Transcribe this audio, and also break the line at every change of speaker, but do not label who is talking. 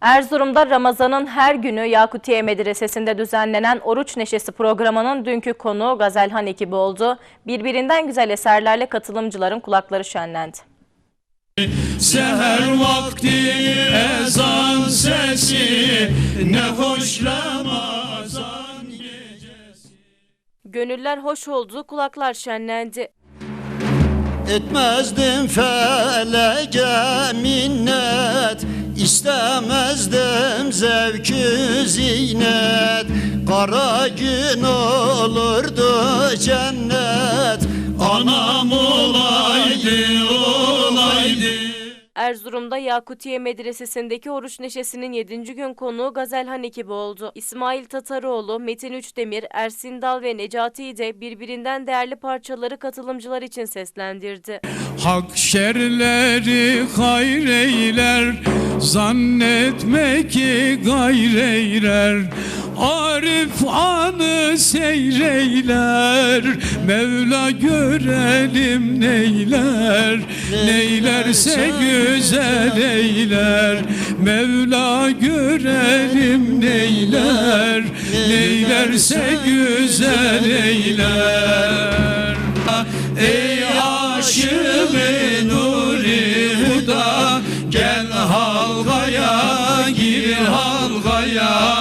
Erzurum'da Ramazan'ın her günü Yakutiye Medresesi'nde düzenlenen Oruç Neşesi programının dünkü konuğu Gazelhan ekibi oldu. Birbirinden güzel eserlerle katılımcıların kulakları şenlendi.
Seher vakti ezan sesi ne hoş Ramazan gecesi.
Gönüller hoş oldu, kulaklar şenlendi.
Etmezdim felece minnet İstemezdim zevkü zinet Kara gün olurdu cennet
Anam
Erzurum'da Yakutiye Medresesi'ndeki Oruç Neşesi'nin 7. gün konuğu Gazelhan ekibi oldu. İsmail Tataroğlu, Metin Üçdemir, Ersin Dal ve Necati de birbirinden değerli parçaları katılımcılar için seslendirdi.
Hak şerleri hayreyler Zannetme ki gayreyler Arif anı seyreyler Mevla görelim neyler Neylerse güzel eyler. Mevla görelim neyler Neylerse güzel eyler. Ey aşığım nuri huda Gel halvaya gir halvaya